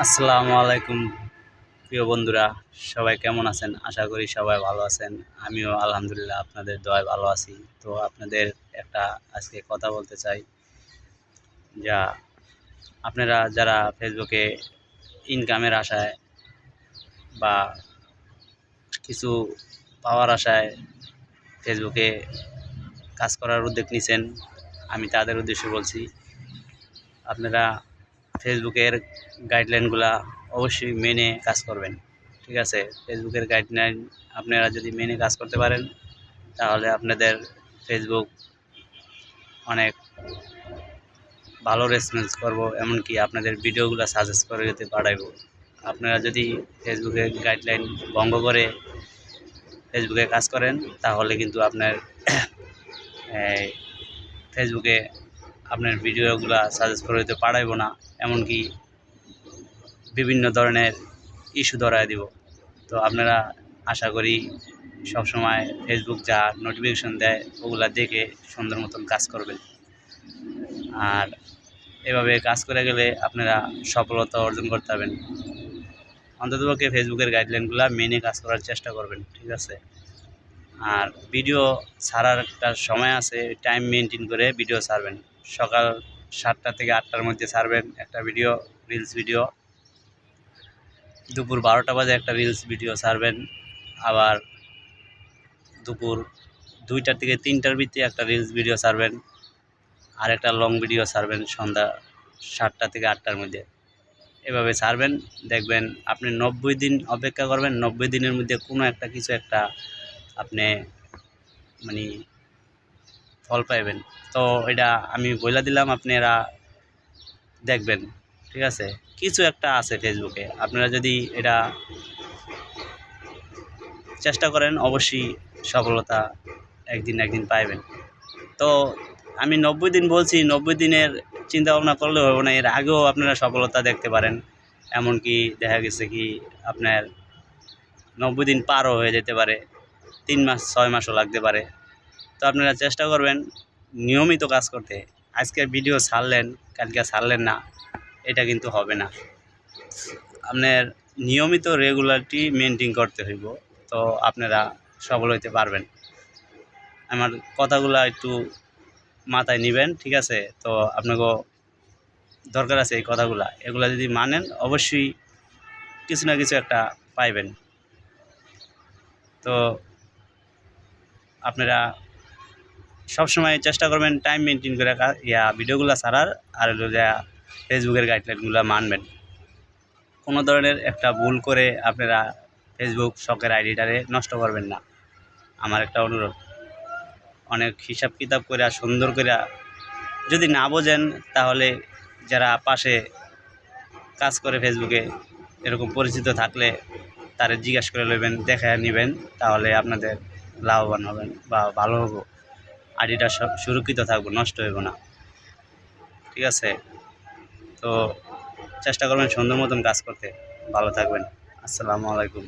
আসসালামু আলাইকুম, প্রিয় বন্ধুরা, সবাই কেমন আছেন? আশা করি সবাই ভালো আছেন। আমিও আলহামদুলিল্লাহ আপনাদের দয় ভালো আছি। তো আপনাদের একটা আজকে কথা বলতে চাই। যা আপনারা যারা ফেসবুকে ইনকামের আশায় বা কিছু পাওয়ার আশায় ফেসবুকে কাজ করার উদ্যোগ নিছেন, আমি তাদের উদ্দেশ্যে বলছি, আপনারা ফেসবুকের গাইডলাইনগুলা অবশ্যই মেনে কাজ করবেন। ঠিক আছে? ফেসবুকের গাইডলাইন আপনারা যদি মেনে কাজ করতে পারেন, তাহলে আপনাদের ফেসবুক অনেক ভালো রেসপন্স করব, এমনকি আপনাদের ভিডিওগুলো সাজেস্ট করে যেতে পাঠাইব আপনারা যদি ফেসবুকের গাইডলাইন ভঙ্গ করে ফেসবুকে কাজ করেন, তাহলে কিন্তু আপনার ফেসবুকে আপনার ভিডিওগুলো সাজেস্ট করে দিতে পারাইব না, এমনকি বিভিন্ন ধরনের ইস্যু ধরায় দিব। তো আপনারা আশা করি সবসময় ফেসবুক যা নোটিফিকেশন দেয়, ওগুলা দেখে সুন্দর মতন কাজ করবেন। আর এভাবে কাজ করে গেলে আপনারা সফলতা অর্জন করতে পারবেন। অন্ততপক্ষে ফেসবুকের গাইডলাইনগুলো মেনে কাজ করার চেষ্টা করবেন, ঠিক আছে? আর ভিডিও ছাড়ার একটা সময় আছে টাইম মেনটেন করে ভিডিও ছাড়বেন। সকাল সাতটা থেকে আটটার মধ্যে ছাড়বেন একটা ভিডিও রিলস ভিডিও দুপুর বারোটা বাজে একটা রিলস ভিডিও ছাড়বেন। আবার দুপুর দুইটার থেকে তিনটার ভিতরে একটা রিলস ভিডিও ছাড়বেন। আর একটা লং ভিডিও ছাড়বেন সন্ধ্যা সাতটা থেকে আটটার মধ্যে। এভাবে ছাড়বেন, দেখবেন আপনি নব্বই দিন অপেক্ষা করবেন, নব্বই দিনের মধ্যে কোনো একটা কিছু একটা আপনি মানে ফল পাইবেন। তো এটা আমি বইলা দিলাম, আপনারা দেখবেন, ঠিক আছে? কিছু একটা আছে ফেসবুকে আপনারা যদি এটা চেষ্টা করেন, অবশ্যই সফলতা একদিন একদিন পাইবেন। তো আমি নব্বই দিন বলছি, নব্বই দিনের চিন্তা ভাবনা করলে হবে না, এর আগেও আপনারা সফলতা দেখতে পারেন। এমনকি দেখা গেছে কি, আপনার নব্বই দিন পারও হয়ে যেতে পারে, তিন মাস, ছয় মাসও লাগতে পারে। তো আপনারা চেষ্টা করবেন নিয়মিত কাজ করতে। আজকে ভিডিও ছাড়লেন, কালকে ছাড়লেন না, এটা কিন্তু হবে না। আপনার নিয়মিত রেগুলারটি মেনটেন করতে হইব, তো আপনারা সবল হইতে পারবেন। আমার কথাগুলো একটু মাথায় নেবেন, ঠিক আছে? তো আপনাকে দরকার আছে এই কথাগুলা। এগুলা যদি মানেন, অবশ্যই কিছু না কিছু একটা পাইবেন। তো আপনারা সবসময় চেষ্টা করবেন টাইম মেনটেন করে ইয়া ভিডিওগুলো ছাড়ার, আর হলো যা ফেসবুকের গাইডলাইনগুলো মানবেন। কোনো ধরনের একটা ভুল করে আপনারা ফেসবুক শখের আইডিটারে নষ্ট করবেন না। আমার একটা অনুরোধ, অনেক হিসাব কিতাব করে সুন্দর করে যদি না বোঝেন, তাহলে যারা পাশে কাজ করে ফেসবুকে এরকম পরিচিত থাকলে তারা জিজ্ঞাসা করে নেবেন দেখে নেবেন, তাহলে আপনাদের লাভবান হবেন বা ভালো হব। আইডিটা সুরক্ষিত থাকব, নষ্ট হইব না। ঠিক আছে? তো, চেষ্টা করবেন সুন্দর মতন কাজ করতে। ভালো থাকবেন। আসসালামু আলাইকুম।